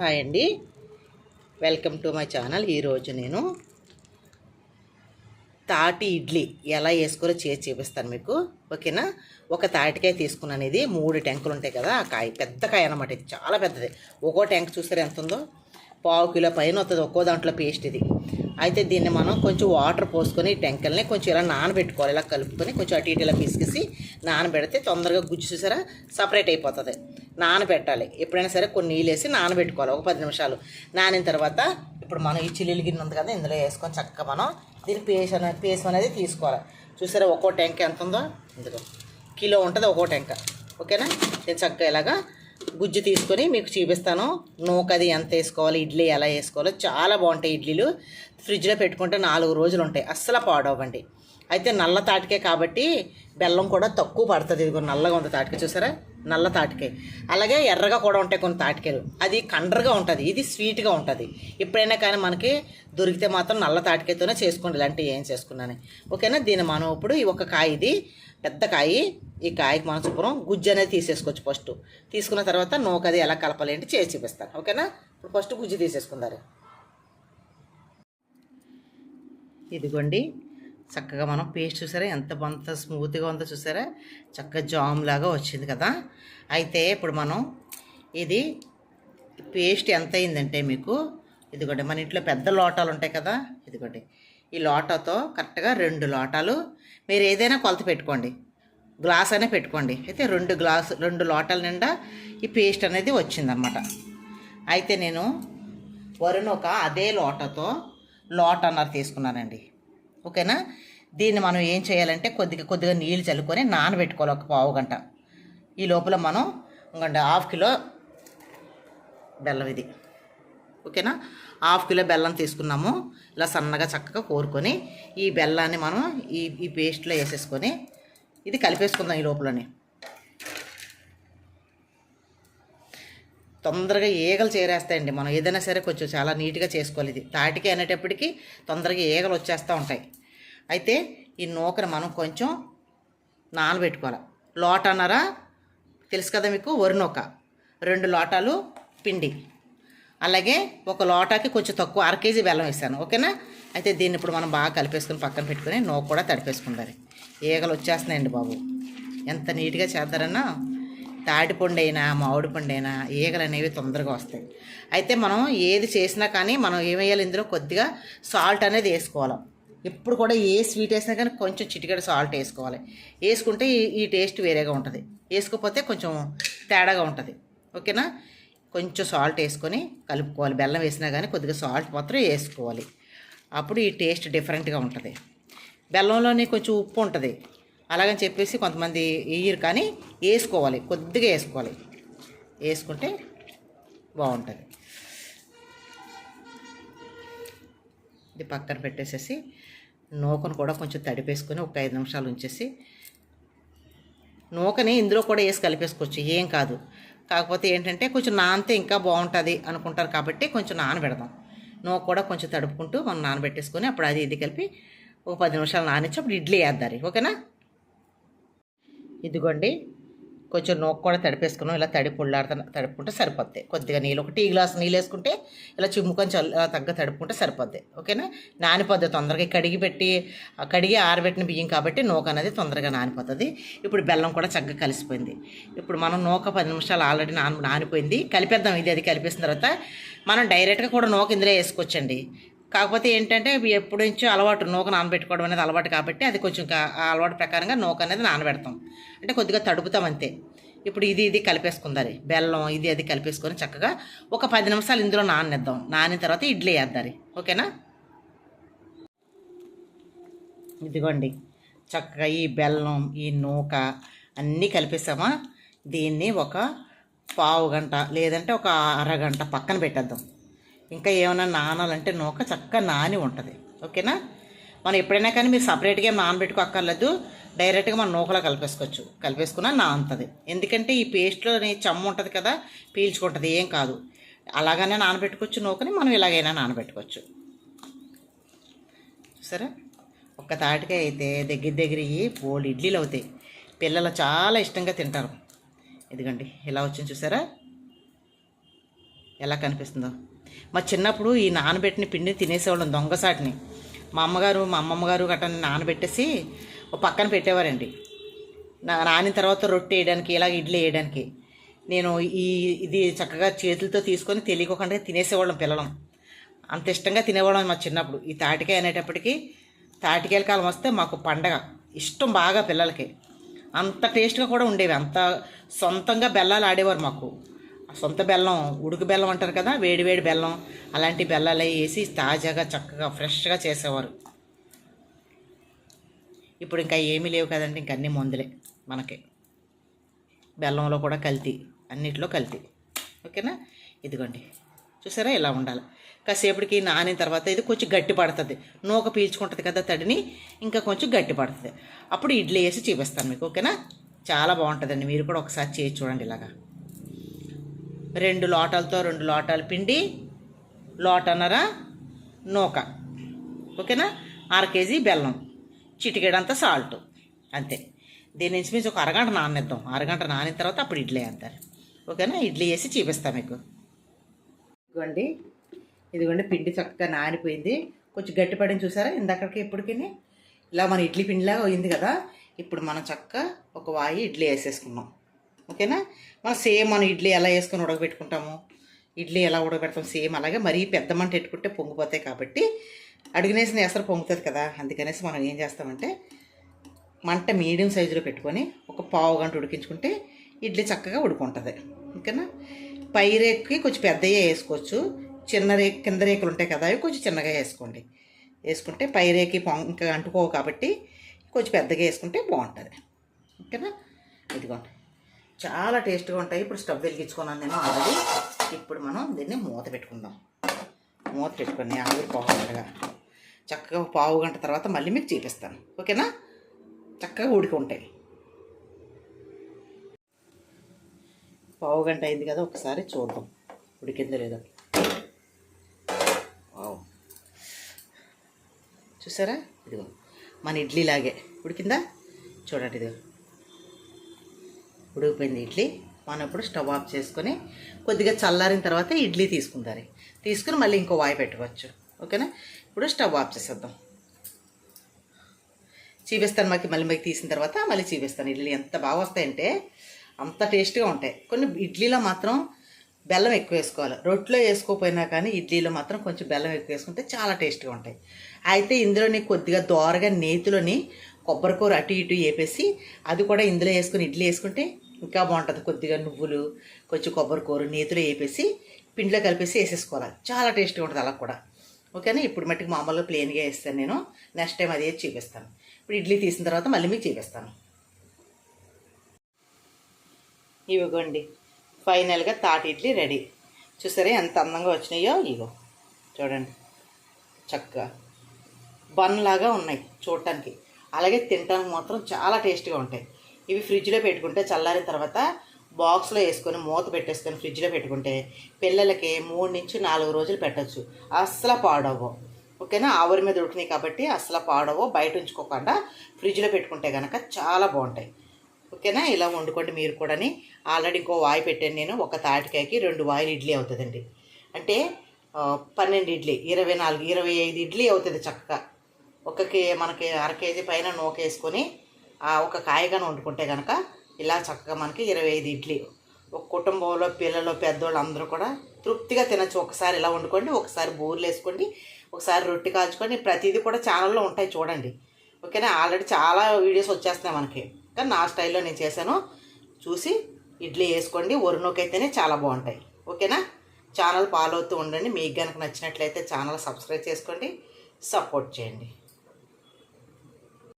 Hi అండి. Welcome to my channel ఈరోజు నేను తాటి ఇడ్లీ ఎలా వేసుకోరో చేసి చూపిస్తాను మీకు. ఓకేనా? ఒక తాటికాయ తీసుకున్నాను ఇది మూడు ట్యాంకులు ఉంటాయి కదా ఆ కాయ పెద్ద కాయ అనమాట ఇది చాలా పెద్దది. ఒక్కో ట్యాంక్ చూసారు ఎంత ఉందో? పావు కిలో పైన వస్తుంది ఒక్కో దాంట్లో పేస్ట్ ఇది. అయితే దీన్ని మనం కొంచెం వాటర్ పోసుకొని టెంకల్ని కొంచెం ఇలా నానబెట్టుకోవాలి. ఇలా కలుపుకొని కొంచెం అటు ఇటు ఇలా పిసికేసి నానబెడితే తొందరగా గుజ్జు చూసారా? సపరేట్ అయిపోతుంది. నానబెట్టాలి. ఎప్పుడైనా సరే కొన్ని నీళ్ళు వేసి నానబెట్టుకోవాలి. ఒక పది నిమిషాలు. నానిన తర్వాత ఇప్పుడు మనం ఈ చిల్లీలు గిన్నె ఉంది కదా ఇందులో వేసుకొని చక్కగా మనం దీని పేస్ట్ అనేది పేస్ట్ అనేది తీసుకోవాలి. చూసారా ఒక్కో ట్యాంక్ ఎంత ఉందో? ఇందులో కిలో ఉంటుంది ఒక్కో ట్యాంక్ ఓకేనా? నేను చక్కగా ఇలాగా గుజ్జు తీసుకొని మీకు చూపిస్తాను. నూకది ఎంత వేసుకోవాలి ఇడ్లీ ఎలా వేసుకోవాలో. చాలా బాగుంటాయి ఇడ్లీలు. ఫ్రిడ్జ్లో పెట్టుకుంటే నాలుగు రోజులు ఉంటాయి. అస్సలు పాడవండి అయితే నల్ల తాటికే కాబట్టి బెల్లం కూడా తక్కువ పడుతుంది. ఇదిగో నల్లగా ఉంది తాటికాయ చూసారా? నల్ల తాటికాయ అలాగే ఎర్రగా కూడా ఉంటాయి కొన్ని తాటికాయలు అది కండ్రగా ఉంటుంది. ఇది స్వీట్గా ఉంటుంది. ఎప్పుడైనా కానీ మనకి దొరికితే మాత్రం నల్ల తాటికాయతోనే చేసుకోండి. ఇలాంటివి ఏం చేసుకున్నాను. ఓకేనా? దీన్ని మనం ఇప్పుడు ఈ ఒక కాయ ఇది పెద్ద కాయ. ఈ కాయకి మనం శుభ్రం గుజ్జు అనేది తీసేసుకోవచ్చు ఫస్ట్. తీసుకున్న తర్వాత నూకది ఎలా కలపాలి ఏంటి చేసి చూపిస్తాను. ఓకేనా? ఇప్పుడు ఫస్ట్ గుజ్జు తీసేసుకుందారు ఇదిగోండి. చక్కగా మనం పేస్ట్ చూసారా? ఎంత అంత స్మూత్గా ఉందో చూసారా? చక్కగా జామ్ లాగా వచ్చింది కదా? అయితే ఇప్పుడు మనం ఇది పేస్ట్ ఎంత అయిందంటే మీకు ఇదిగోండి మన ఇంట్లో పెద్ద లోటాలు ఉంటాయి కదా? ఇదిగోండి ఈ లోటాతో కరెక్ట్గా రెండు లోటాలు. మీరు ఏదైనా కొలత పెట్టుకోండి గ్లాస్ అనే పెట్టుకోండి. అయితే రెండు గ్లాసు రెండు లోటాల నిండా ఈ పేస్ట్ అనేది వచ్చిందనమాట. అయితే నేను వరుణ్ ఒక అదే లోటతో లోటన్నర తీసుకున్నానండి. ఓకేనా దీన్ని మనం ఏం చేయాలంటే కొద్దిగా కొద్దిగా నీళ్ళు చల్లుకొని నానబెట్టుకోవాలి ఒక పావు గంట. ఈ లోపల మనం ఇంకంటే హాఫ్ కిలో బెల్లం ఇది. ఓకేనా? హాఫ్ కిలో బెల్లం తీసుకున్నాము. ఇలా సన్నగా చక్కగా కోరుకొని ఈ బెల్లాన్ని మనం ఈ ఈ పేస్ట్లో వేసేసుకొని ఇది కలిపేసుకుందాం ఈ లోపలని. తొందరగా ఈగలు చేరేస్తాయండి. మనం ఏదైనా సరే కొంచెం చాలా నీట్గా చేసుకోవాలి ఇది. తాటికి అనేటప్పటికీ తొందరగా ఈగలు వచ్చేస్తూ ఉంటాయి. అయితే ఈ నూకను మనం కొంచెం నానబెట్టుకోవాలి. లోట అన్నారా? తెలుసు కదా మీకు? వరి నూక. రెండు లోటాలు పిండి. అలాగే ఒక లోటాకి కొంచెం తక్కువ అర కేజీ బెల్లం వేసాను. ఓకేనా? అయితే దీన్ని ఇప్పుడు మనం బాగా కలిపేసుకుని పక్కన పెట్టుకుని నూక కూడా తడిపేసుకుందారు ఈగలు వచ్చేస్తున్నాయండి బాబు. ఎంత నీట్గా చేద్దారన్నా తాటిపండు అయినా మామిడి పండు అయినా ఈగలు అనేవి తొందరగా వస్తాయి. అయితే మనం ఏది చేసినా కానీ మనం ఏం ఇందులో? కొద్దిగా సాల్ట్ అనేది వేసుకోవాలి. ఎప్పుడు కూడా ఏ స్వీట్ వేసినా కానీ కొంచెం చిటికెడ సాల్ట్ వేసుకోవాలి. వేసుకుంటే ఈ టేస్ట్ వేరేగా ఉంటుంది. వేసుకోకపోతే కొంచెం తేడాగా ఉంటుంది. ఓకేనా? కొంచెం సాల్ట్ వేసుకొని కలుపుకోవాలి. బెల్లం వేసినా కానీ కొద్దిగా సాల్ట్ మాత్రం వేసుకోవాలి. అప్పుడు ఈ టేస్ట్ డిఫరెంట్గా ఉంటుంది. బెల్లంలోనే కొంచెం ఉప్పు ఉంటుంది. అలాగని చెప్పేసి కొంతమంది వేయరు కానీ వేసుకోవాలి. కొద్దిగా వేసుకోవాలి. వేసుకుంటే బాగుంటుంది. ఇది పక్కన పెట్టేసేసి నూకను కూడా కొంచెం తడిపేసుకొని ఒక ఐదు నిమిషాలు ఉంచేసి నూకని ఇందులో కూడా వేసి కలిపేసుకోవచ్చు ఏం కాదు. కాకపోతే ఏంటంటే కొంచెం నానితే ఇంకా బాగుంటుంది అనుకుంటారు కాబట్టి కొంచెం నానబెడదాం. నూక కూడా కొంచెం తడుపుకుంటూ మనం నానబెట్టేసుకొని అప్పుడు అది ఇది కలిపి ఒక పది నిమిషాలు నానిచ్చి అప్పుడు ఇడ్లీ వేద్దారు ఓకేనా? ఇదిగోండి. కొంచెం నోకు కూడా తడిపేసుకున్నాం. ఇలా తడి పుల్లాడుతా తడుపుకుంటే సరిపోద్ది. కొద్దిగా నీళ్ళు ఒక టీ గ్లాస్ నీళ్ళు వేసుకుంటే ఇలా చిమ్ముకొని చల్ల తగ్గ తడుపుకుంటే సరిపోద్ది. ఓకేనా? నానిపోద్ది తొందరగా కడిగి పెట్టి కడిగి ఆరబెట్టిన బియ్యం కాబట్టి నూక అనేది తొందరగా నానిపోతుంది. ఇప్పుడు బెల్లం కూడా చక్కగా కలిసిపోయింది. ఇప్పుడు మనం నూక పది నిమిషాలు ఆల్రెడీ నాని నానిపోయింది. కలిపేద్దాం. ఇది అది కలిపేసిన తర్వాత మనం డైరెక్ట్గా కూడా నూక ఇందులో వేసుకోవచ్చండి. కాకపోతే ఏంటంటే ఎప్పుడు నుంచో అలవాటు నూక నానబెట్టుకోవడం అనేది అలవాటు కాబట్టి అది కొంచెం అలవాటు ప్రకారంగా నూక అనేది నానబెడతాం. అంటే కొద్దిగా తడుపుతాం అంతే. ఇప్పుడు ఇది ఇది కలిపేసుకుందారి. బెల్లం ఇది అది కలిపేసుకొని చక్కగా ఒక పది నిమిషాలు ఇందులో నానేద్దాం. నానిన తర్వాత ఇడ్లీ వేద్దారి. ఓకేనా? ఇదిగోండి. చక్కగా ఈ బెల్లం ఈ నూక అన్నీ కలిపేసామా? దీన్ని ఒక పావు గంట లేదంటే ఒక అరగంట పక్కన పెట్టేద్దాం. ఇంకా ఏమైనా నానాలంటే నూక చక్కగా నాని ఉంటుంది. ఓకేనా? మనం ఎప్పుడైనా కానీ మీరు సపరేట్గా నానబెట్టుకోక్కర్లేదు. డైరెక్ట్గా మనం నూకలో కలిపేసుకోవచ్చు. కలిపేసుకున్నా నానుతుంది. ఎందుకంటే ఈ పేస్ట్లోని చెమ్మ ఉంటుంది కదా పీల్చుకుంటుంది ఏం కాదు. అలాగనే నానబెట్టుకోవచ్చు నూకని మనం ఇలాగైనా నానబెట్టుకోవచ్చు. సరే ఒక్క తాటికి అయితే దగ్గర దగ్గర బోల్ ఇడ్లీలు అవుతాయి. పిల్లలు చాలా ఇష్టంగా తింటారు. ఇదిగండి ఇలా వచ్చింది చూసారా? ఎలా కనిపిస్తుందో. మా చిన్నప్పుడు ఈ నానబెట్టిన పిండిని తినేసేవాళ్ళం దొంగసాటిని మా అమ్మగారు మా అమ్మమ్మగారు గట్ట గట్రా నానబెట్టేసి ఒక పక్కన పెట్టేవారండి. నా నానిన తర్వాత రొట్టె వేయడానికి ఇలాగ ఇడ్లీ వేయడానికి. నేను ఈ ఇది చక్కగా చేతులతో తీసుకొని తెలియకుండా తినేసేవాళ్ళం పిల్లలం. అంత ఇష్టంగా తినేవాళ్ళం మా చిన్నప్పుడు. ఈ తాటికాయ అనేటప్పటికి తాటికాయల కాలం వస్తే మాకు పండగ. ఇష్టం బాగా పిల్లలకి. అంత టేస్ట్గా కూడా ఉండేవి. అంత సొంతంగా బెల్లాలు ఆడేవారు మాకు. సొంత బెల్లం ఉడుకు బెల్లం అంటారు కదా వేడి వేడి బెల్లం అలాంటి బెల్లాలు వేసి తాజాగా చక్కగా ఫ్రెష్గా చేసేవారు. ఇప్పుడు ఇంకా ఏమీ లేవు కదండి ఇంక అన్నీ మందులే మనకి. బెల్లంలో కూడా కల్తీ అన్నిట్లో కల్తీ. ఓకేనా? ఇదిగోండి. చూసారా? ఇలా ఉండాలి. కాసేపటికి నానిన తర్వాత ఇది కొంచెం గట్టి పడుతుంది. నూక పీల్చుకుంటుంది కదా తడిని ఇంకా కొంచెం గట్టి పడుతుంది. అప్పుడు ఇడ్లీ వేసి చూపిస్తాను మీకు ఓకేనా? చాలా బాగుంటుందండి. మీరు కూడా ఒకసారి చేసి చూడండి ఇలాగా. రెండు లోటాలతో రెండు లోటాలు పిండి లోటన్నర నూక. ఓకేనా? అర కేజీ బెల్లం. చిటికెడంత సాల్ట్. అంతే. దీని నుంచి మించి ఒక అరగంట నానేద్దాం. అరగంట నానిన తర్వాత అప్పుడు ఇడ్లీ వేస్తారు ఓకేనా? ఇడ్లీ వేసి చూపిస్తాం మీకు. ఇదిగోండి. ఇదిగోండి పిండి చక్కగా నానిపోయింది. కొంచెం గట్టిపడింది చూసారా? ఇందక్కడికి ఇప్పటికి ఇలా మన ఇడ్లీ పిండిలాగా అయింది కదా. ఇప్పుడు మనం చక్కగా ఒక వాయి ఇడ్లీ వేసేసుకున్నాం ఓకేనా? మనం సేమ్ మనం ఇడ్లీ ఎలా వేసుకొని ఉడకబెట్టుకుంటాము ఇడ్లీ ఎలా ఉడకబెడతాం సేమ్ అలాగే మరీ పెద్ద మంట పెట్టుకుంటే పొంగిపోతాయి కాబట్టి అడుగునేసిన ఎసరు పొంగుతుంది కదా అందుకనేసి మనం ఏం చేస్తామంటే మంట మీడియం సైజులో పెట్టుకొని ఒక పావు గంట ఉడికించుకుంటే ఇడ్లీ చక్కగా ఉడుకుంటుంది. ఓకేనా? పై రేకుకి కొంచెం పెద్దగా వేసుకోవచ్చు. చిన్న రేకు కింద రేకులు ఉంటాయి కదా అవి కొంచెం చిన్నగా వేసుకోండి. వేసుకుంటే పై రేకి ఇంకా అంటుకోవు కాబట్టి కొంచెం పెద్దగా వేసుకుంటే బాగుంటుంది. ఓకేనా? ఇదిగోండి. చాలా టేస్ట్గా ఉంటాయి. ఇప్పుడు స్టవ్ వెలిగించుకున్నాను నేను ఆల్రెడీ. ఇప్పుడు మనం దీన్ని మూత పెట్టుకుందాం. మూత పెట్టుకుని ఆవిరి పోవాలిగా చక్కగా పావు గంట తర్వాత మళ్ళీ మీకు చూపిస్తాను. ఓకేనా? చక్కగా ఉడికి ఉంటాయి. పావు గంట అయింది కదా ఒకసారి చూద్దాం. ఉడికిందో లేదో? వావ్. చూసారా? ఇదిగో మన ఇడ్లీ లాగే ఉడికిందా? చూడండి ఇదిగో. ఉడికిపోయింది ఇడ్లీ. మనం ఇప్పుడు స్టవ్ ఆఫ్ చేసుకొని కొద్దిగా చల్లారిన తర్వాత ఇడ్లీ తీసుకుంటారు. తీసుకుని మళ్ళీ ఇంకో వాయి పెట్టుకోవచ్చు. ఓకేనా? ఇప్పుడు స్టవ్ ఆఫ్ చేసేద్దాం. చూపిస్తాను మాకు మళ్ళీ మీకు తీసిన తర్వాత మళ్ళీ చూపిస్తాను ఇడ్లీ ఎంత బాగా వస్తాయంటే అంత టేస్ట్గా ఉంటాయి. కొన్ని ఇడ్లీలో మాత్రం బెల్లం ఎక్కువ వేసుకోవాలి. రొట్టెలో వేసుకోకపోయినా కానీ ఇడ్లీలో మాత్రం కొంచెం బెల్లం ఎక్కువ వేసుకుంటే చాలా టేస్ట్గా ఉంటాయి. అయితే ఇందులోని కొద్దిగా దోరగా నేతిలోని కొబ్బరికూర అటు ఇటు వేపేసి అది కూడా ఇందులో వేసుకొని ఇడ్లీ వేసుకుంటే ఇంకా బాగుంటుంది. కొద్దిగా నువ్వులు కొంచెం కొబ్బరికూర నేతిలో వేపేసి పిండిలో కలిపేసి వేసేసుకోవాలి. చాలా టేస్ట్గా ఉంటుంది అలా కూడా. ఓకేనా? ఇప్పుడు మట్టుకు మామూలుగా ప్లెయిన్గా వేస్తాను నేను. నెక్స్ట్ టైం అదే చూపిస్తాను. ఇప్పుడు ఇడ్లీ తీసిన తర్వాత మళ్ళీ మీకు చూపిస్తాను. ఇవిగోండి. ఫైనల్గా తాటి ఇడ్లీ రెడీ. చూసారా ఎంత అందంగా వచ్చినాయో? ఇగో. చూడండి. చక్కగా. బన్ లాగా ఉన్నాయి చూడటానికి. అలాగే తినడానికి మాత్రం చాలా టేస్ట్గా ఉంటాయి. ఇవి ఫ్రిడ్జ్లో పెట్టుకుంటే చల్లారిన తర్వాత బాక్స్లో వేసుకొని మూత పెట్టేసుకొని ఫ్రిడ్జ్లో పెట్టుకుంటే పిల్లలకి మూడు నుంచి నాలుగు రోజులు పెట్టచ్చు. అస్సలు పాడవు ఓకేనా? ఆవిరి మీద ఉడికినాయి కాబట్టి అస్సలు పాడవు బయట ఉంచుకోకుండా ఫ్రిడ్జ్లో పెట్టుకుంటే కనుక చాలా బాగుంటాయి. ఓకేనా? ఇలా వండుకోండి మీరు కూడాని. ఆల్రెడీ ఇంకో వాయి పెట్టాను నేను. ఒక తాటికాయకి రెండు వాయిలు ఇడ్లీ అవుతుందండి. అంటే పన్నెండు ఇడ్లీ ఇరవై నాలుగు ఇరవై ఐదు ఇడ్లీ అవుతుంది చక్కగా. ఒక కే మనకి అర కేజీ పైన నూక వేసుకొని ఒక కాయగానే వండుకుంటే కనుక ఇలా చక్కగా మనకి ఇరవై ఐదు ఇడ్లీ. ఒక కుటుంబంలో పిల్లలు పెద్దోళ్ళు అందరూ కూడా తృప్తిగా తినచ్చు. ఒకసారి ఇలా వండుకోండి ఒకసారి బూరెలు వేసుకోండి ఒకసారి రొట్టె కాల్చుకొని ప్రతిదీ కూడా ఛానల్లో ఉంటాయి చూడండి. ఓకేనా? ఆల్రెడీ చాలా వీడియోస్ వచ్చేస్తున్నాయి మనకి. కానీ నా స్టైల్లో నేను చేశాను. చూసి ఇడ్లీ వేసుకోండి. ఒరినోకైతేనే చాలా బాగుంటాయి. ఓకేనా? ఛానల్ ఫాలో అవుతూ ఉండండి. మీకు కనుక నచ్చినట్లయితే ఛానల్ సబ్స్క్రైబ్ చేసుకోండి. సపోర్ట్ చేయండి.